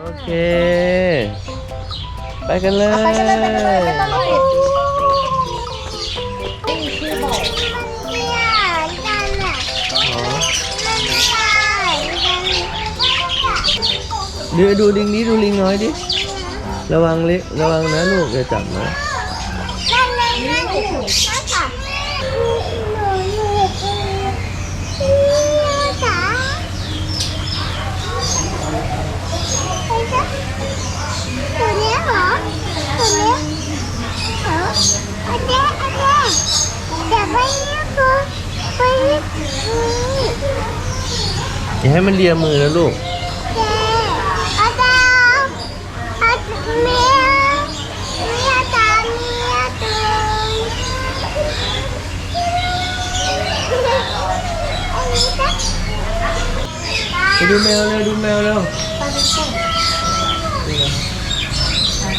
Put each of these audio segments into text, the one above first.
โอเค ไปกันเลย ไปกันเลยไปกันเลยไม่ต้องรีบดูดูลิงนี้ดูลิงน้อยดิ ระวังเล็กระวังนะลูกอย่าจับนะ ตัวเนี้ยเหรอตัวเนี้ยเหรออันเนี้ยอันเนี้ยแต่ไปเนี้ยคือไปเนี้ยคือ อย่า ให้มันเลียมือนะลูกแกอาจารย์อาจารย์เมียเมียอาจารย์เมียตัวอันนี้ก็ไปดูแมวเร็วดูแมวเร็วนี่ไง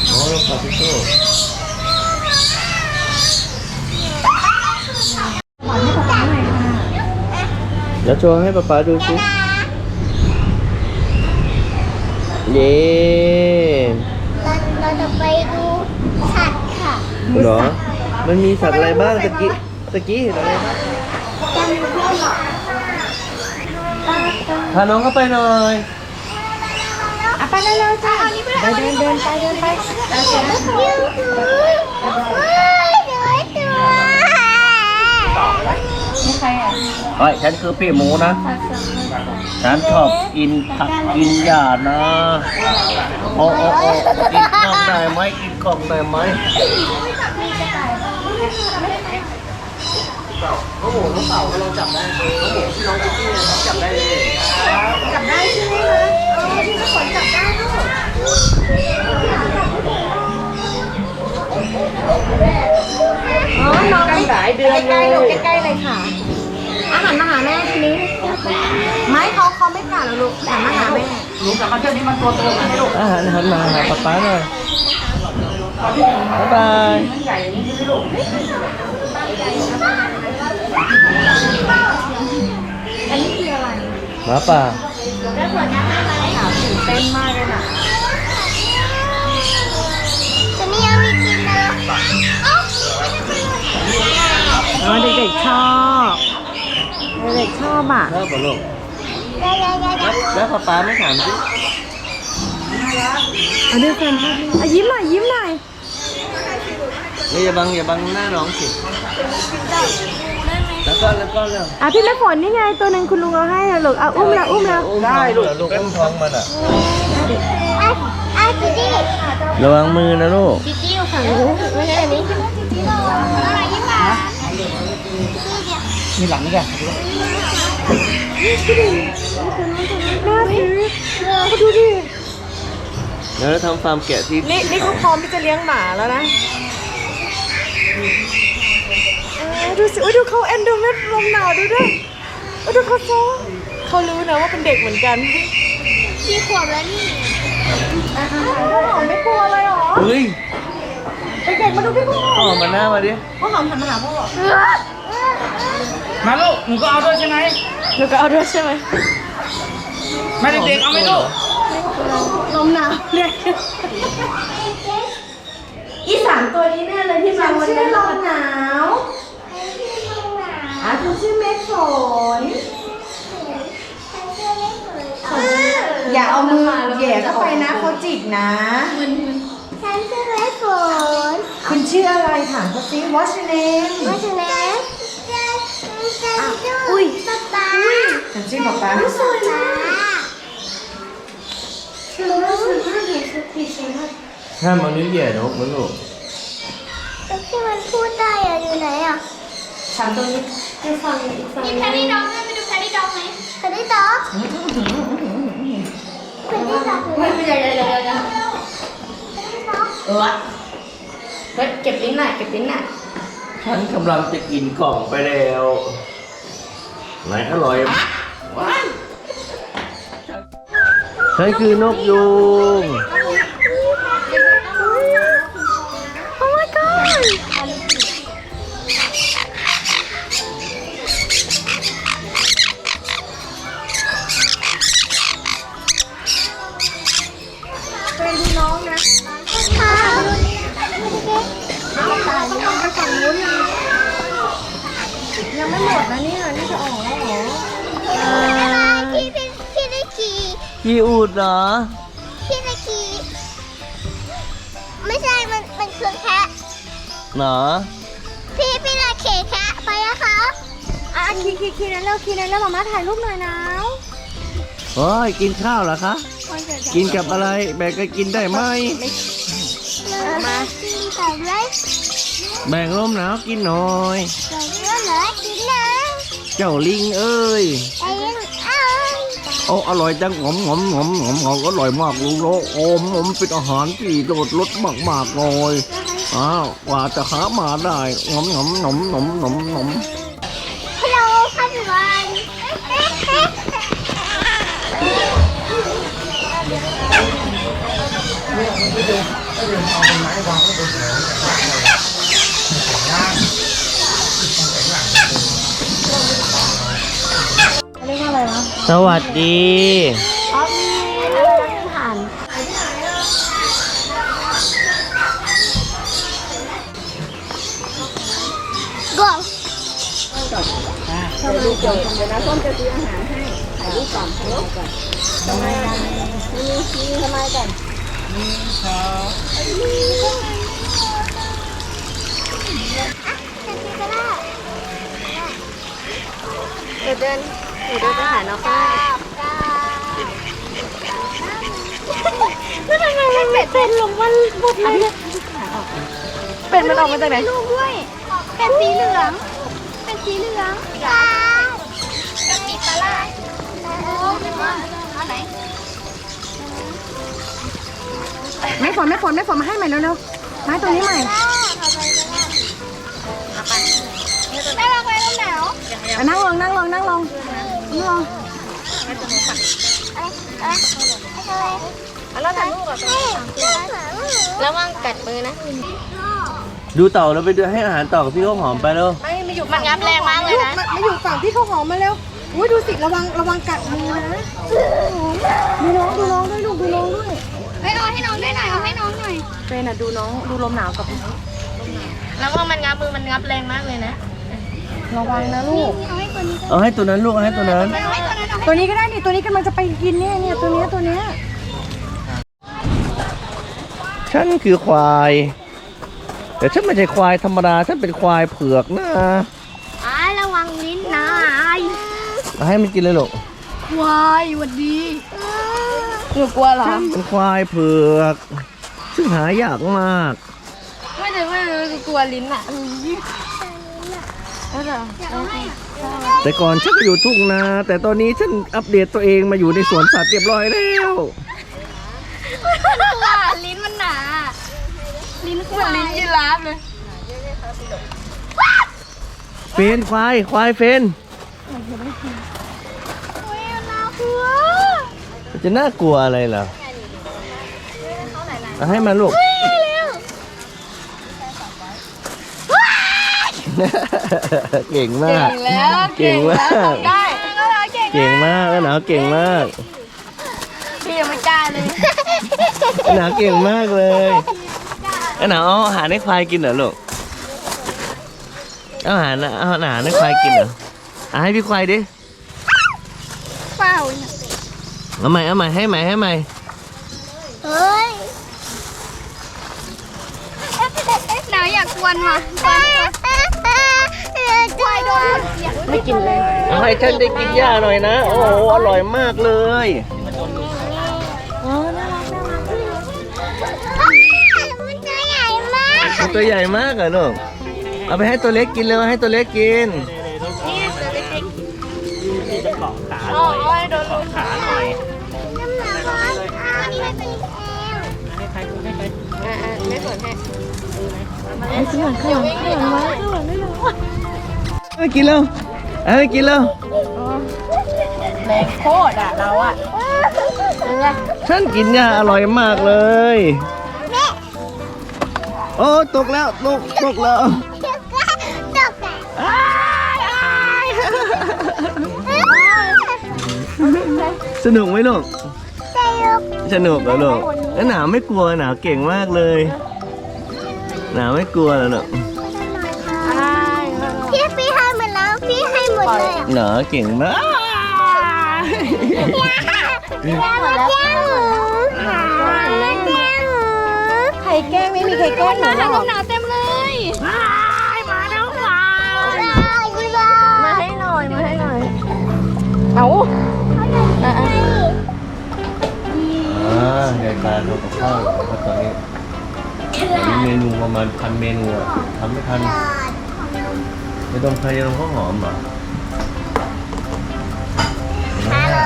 โอ้เราปาปิโต้แล้วโชว์ให้ป๊าป๊าดูสิ เย้เราเราจะไปดูสัตว์ค่ะเหรอ มันมีสัตว์อะไรบ้างตะกี้ตะกี้เห็นอะไรบ้างจำไม่ได้หรอกพาน้องเข้าไปหน่อยอะไปเร็วๆจ้าไปเดินเดินไปเดินไปเราจะไม่ถูกเฮ้ยเดี๋ยวไอ้ตัวนี่ ใครอะเฮ้ยฉันคือพี่หมูนะฉันชอบกินผักกินหญ้านะ โอ้โอ้โอ้กินกล่องได้ไหมกินกล่องได้ไหมจับได้ใช่ไหมคะเออที่ฝนจับได้ลูก อ๋อน้องไม่หลายเดือนใกล้ๆลูกใกล้ๆเลยค่ะ อาหารมาหาแม่ทีนี้ไม่เขาเขาไม่กัดแล้วลูกหันมาหาแม่ลูกแต่มาเจอาหารหันมาหาป๊าป๊าหน่อยบ๊ายบายอันนี้คืออะไรหมาป่าแล้วขวดน้ำอะไรขาวตื่นเต้นมากเลยนะตัวนี้ยังมีกินนะอ๋อเด็กๆชอบ เด็กๆชอบอะ ชอบป่ะลูกได้ได้ได้ได้แล้วป๊าป๊าไม่ถามสิเอาด้วยกันภาพนี้อะยิ้มหน่อยยิ้มหน่อยนี่อย่าบังอย่าบังหน้าน้องสิ แล้วก็แล้วก็เร็วอะพี่แม่ฝนนี่ไงตัวหนึ่งคุณลุงเอาให้อะลูกเอาอุ้มแล้วอุ้มแล้วได้ลูกลูกอุ้มท้องมันอะไอ้ไอ้จิจี้ระวังมือนะลูก จิจี้อยู่ฝั่งนู้นไม่ใช่อันนี้จิจี้เราอะไรยิ้ มีหลังนี่แกน่าซื้อเขาดูดิแล้วทำฟาร์มแกะที่นี่นี่เขาพร้อมที่จะเลี้ยงหมาแล้วนะเออดูสิอุ้ยดูเขาเอ็นดูเม็ดลมหนาวดูด้วยอุ้ยดูเขาโซ่เขารู้นะว่าเป็นเด็กเหมือนกันกี่ขวบแล้วนี่พ่อหอมไม่กลัวเลยเหรอเฮ้ยเด็กๆมาดูพี่พ่อหอมมาหน้ามาดิพ่อหอมหันมาหาพ่อ มาลูกหนูก็เอาด้วยใช่ไหมหนูก็เอาด้วยใช่ไหมแม่เด็กๆเอาไหมลูกลมหนาวเนี่ยอีสามตัวนี้แน่เลยที่มาวันนั้นลมหนาวอะคุณชื่อเมฆฝนอย่าเอามือแหย่เข้าไปนะเขาจิกนะฉันชื่อไอ้ฝนคุณชื่ออะไรถามเขาสิ What's your name ว่าจะเล่น อุ้ยป๊าป๊าฉันชื่อป๊าป๊าสวยมากสวยมากสวยมากเห็นสุดที่สวยมากห้ามเอานิ้วแหย่นกนะลูกแล้วที่มันพูดได้อะอยู่ไหนอะฉันตัวนี้จะฟังอีกฝั่งมีแพรี่ด็อกด้วยไปดูแพรี่ด็อกไหมแพรี่ด็อกแพรี่ด็อกไม่ไม่ใช่ใช่ใช่ใช่เออเฮ้ยเก็บลิ้นหน่อยเก็บลิ้นหน่อยฉันกำลังจะกินกล่องไปแล้ว ไหนอร่อยว้ายฉันคือนกยูงโอ้ my god นเป็นดูน้องนะค่ะตายแล้วไปฝั่งนู้นยัง ยังไม่หมดนะเนี่ยนี่จะออกแล้วเหรอพี่เป็นพี่ได้ขี่พี่อูดเหรอ พี่ได้ขี่ไม่ใช่มันมันคือแคะเหรอ พี่พี่ได้เขแคะไปอะคะอะคีคีคีนั้นแล้วคีนั้นแล้วมาม่าถ่ายรูปหน่อยนะโอ้ยกินข้าวเหรอคะ กินกับอะไรแบกก็กินได้ไหมมากินแต่เลย แบ่งลมหนาวกินหน่อยแต่เรื่องเลยกินนะเจ้าลิงเอ้ย ไอ้ยังเอ้ยโอ้อร่อยจังหอมหอมหอมหอมหอมอร่อยมากลุงโลโอมอมเป็นอาหารที่โดดรสมากมากๆเลยอ้าวกว่าจะหามาได้หอมหอมหนมหนมหนมหนมฮัลโหลค่ะทุกคน สวัสดีอ๋อมีอะไรนะผ่าน go ถ้ามันจบเดี๋ยวนะส้มจะซื้ออาหารให้ถ่ายรูปก่อนถ่ายรูปก่อนทำไมกันมีมีทำไมกันเดี๋ยวเดิน เดี๋ยวเดินไปหาน้องป้าแล้วทำไมมันเป็ดเป็นลงมันหมดเลยเป็ดมันออกมาจากไหนลูกด้วย เป็นสีเหลือง เป็นสีเหลืองจ้าจะมีปลาล่าโอ้ยว่าอันไหนไม่ฝนไม่ฝนไม่ฝนมาให้ใหม่เร็วๆไม้ตัวนี้ใหม่แม่ลองไปลมหนาวนั่งลงนั่งลงนั่งลง นั่งลงอะไรอะไรอะไรแล้วถ่ายรูปกับระวังกัดมือนะ ดูเต่าแล้วไปดูให้อาหารเต่ากับพี่ข้าวหอมไปแล้วไม่มาอยู่มันงับแรงมากเลยนะมามาอยู่ฝั่งพี่เขาหอมมาเร็วอุ้ยดูสิระวังระวังกัดมือนะดูน้องดูน้องด้วยลูกดูน้องด้วยเฮ้ยเอาให้น้องด้วยหน่อยเอาให้น้องหน่อยเป็นอะดูน้องดูลมหนาวกับแล้วว่ามันงับมือมันงับแรงมากเลยนะระวังนะลูกเอาให้ตัวนี้ เอาให้ตัวนั้นลูกเอาให้ตัวนั้น ตัวนี้ก็ได้นี่ตัวนี้กำลังจะไปกินเนี่ยเนี่ยตัวเนี้ยตัวเนี้ยฉันคือควาย แต่ฉันไม่ใช่ควายธรรมดา ฉันเป็นควายเผือกนะอ้ายระวังลิ้นนะเอาให้มันกินเลยลูกควายหวัดดีหนูกลัวเหรอเป็นควายเผือก ซึ่งหายากมาก ไม่เลยไม่เลยกลัวลิ้นอะ เออ แต่ก่อนฉันก็อยู่ทุ่งนาแต่ตอนนี้ฉันอัปเดตตัวเองมาอยู่ในสวนสัตว์เรียบร้อยแล้วว่าลิ้นมันหนา ลิ้นควายลิ้นยีราฟเลยเฟนควายควายเฟนโอ้ยน่ากลัวจะน่ากลัวอะไรเหรอเอาให้มันลูก เก่งมาก แล้วเก่งมากได้เก่งมากแล้วหนาวเก่งมากพี่ยังไม่กล้าเลยหนาวเก่งมากเลยแล้วหนาวเอาอาหารให้ควายกินเหรอลูกเอาอาหารเอาอาหารให้ควายกินเหรออะให้พี่ควายดิเปล่าเอาใหม่เอาใหม่ให้ใหม่ให้ใหม่เฮ้ยหนาวอยากกวนว่ะกวนควายโดน ไม่กินเลยเอาให้ฉันได้กินหญ้าหน่อยนะ โอ้โหอร่อยมากเลยมันตัวใหญ่มากมันตัวใหญ่มากเหรอลูกเอาไปให้ตัวเล็กกินเลยให้ตัวเล็กกินโอ้ยโดนขาหน่อยน้ำหนักร้อนอันนี้เป็นเอวไม่สนให้ไอ้ซื้อหน่อยขยมขยมไว้ซื้อหน่อยไม่รู้เอา ไปกินแล้วเอาไปกินแล้วแรงโคตรอะเราอะฉันกินหญ้าอร่อยมากเลย โอ้ตกแล้วตกตกแล้วตกใจสนุกไหมลูกใจลูกสนุกเหรอลูกคนนี้แล้วหนาวไม่กลัวหนาวเก่งมากเลย หนาวไม่กลัวแล้วเน พี่ให้หมดเลยอะหนาวเก่งมากแล้วมาแก้หมูหามาแก้หมูใครแกล้งไม่มีใครแกล้งหนูหรอกหนาวเต็มเลยมาแล้วมาดีบ้ามาให้หน่อย มาให้หน่อย เอาอะอะอ่ายายการทำกับข้าวแล้วตอนนี้มีเมนูประมาณพันเมนูอะทำไม่ทันไม่ต้องใครจะลงข้าวหอมเหรอ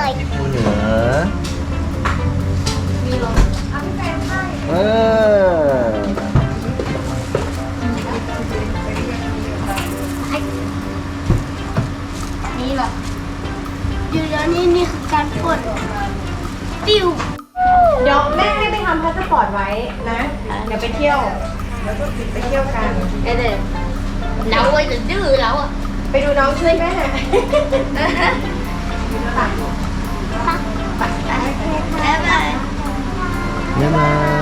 เลยที่พูเหนือเอออยู่แล้วนี่นี่คือการปลดติวเดี๋ยวแม่ให้ไปทำพาสปอร์ตไว้นะ เดี๋ยวไปเที่ยวแล้วก็ไปเที่ยวกันเอ้เด็กเราจะดื้อแล้วอะ ไปดูน้องช่วยแม่ดูหลัง Bye-bye. Bye-bye.